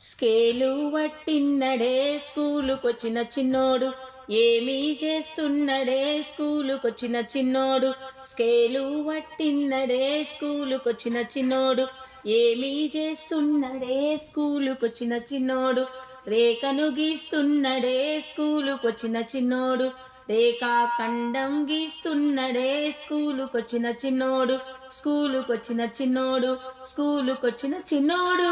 Scale వట్టిన్నడే స్కూలుకొచ్చిన చిన్నోడు ఏమీ చేస్తున్నడే స్కూలుకొచ్చిన చిన్నోడు స్కేలు వట్టిన్నడే స్కూలుకొచ్చిన చిన్నోడు ఏమీ చేస్తున్నడే స్కూలుకొచ్చిన చిన్నోడు రేఖను గీస్తున్నడే స్కూలుకొచ్చిన చిన్నోడు రేఖాఖండం గీస్తున్నడే స్కూలుకొచ్చిన చిన్నోడు స్కూలుకొచ్చిన చిన్నోడు స్కూలుకొచ్చిన చిన్నోడు.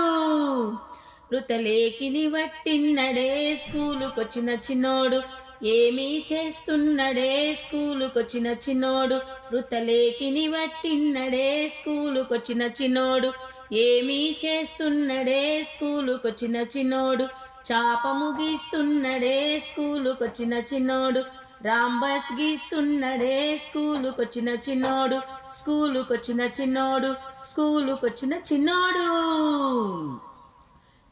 మృతలేఖిని వట్టిన్నడే స్కూలుకొచ్చిన చిన్నోడు. ఏమీ చేస్తున్నడే స్కూలుకొచ్చిన చిన్నోడు. మృతలేఖిని వట్టిన్నడే స్కూలుకొచ్చిన చిన్నోడు. ఏమీ చేస్తున్నడే స్కూలుకొచ్చిన చిన్నోడు. చాపము గీస్తున్నడే స్కూలుకొచ్చిన చిన్నోడు. రాంబస్ గీస్తున్నడే స్కూలుకొచ్చిన చిన్నోడు. స్కూలుకొచ్చిన చిన్నోడు. స్కూలుకొచ్చిన చిన్నోడు.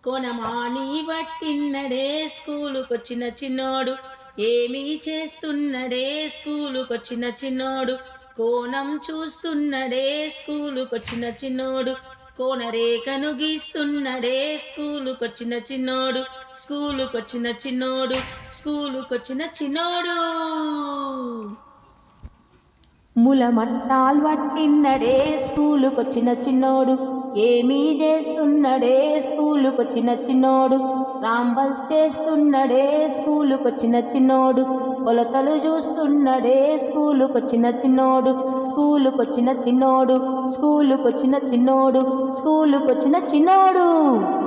కొనమాని వట్టిన్నడే స్కూలుకొచ్చిన చిన్నోడు ఏమీ చేస్తున్నడే స్కూలుకొచ్చిన చిన్నోడు కోణం చూస్తున్నడే స్కూలుకొచ్చిన చిన్నోడు కోనరేఖను గీస్తున్నడే స్కూలుకొచ్చిన చిన్నోడు స్కూలుకొచ్చిన చిన్నోడు స్కూలుకొచ్చిన చిన్నోడు. ములమట్టాలు వట్టిన్నడే స్కూలుకొచ్చిన చిన్నోడు ఏమీ చేస్తున్నడే స్కూలుకొచ్చిన చిన్నోడు రాంబల్స్ చేస్తున్నడే స్కూలుకొచ్చిన చిన్నోడు కొలతలు చూస్తున్నడే స్కూలుకొచ్చిన చిన్నోడు స్కూలుకొచ్చిన చిన్నోడు స్కూలుకొచ్చిన చిన్నోడు స్కూలుకొచ్చిన చిన్నోడు.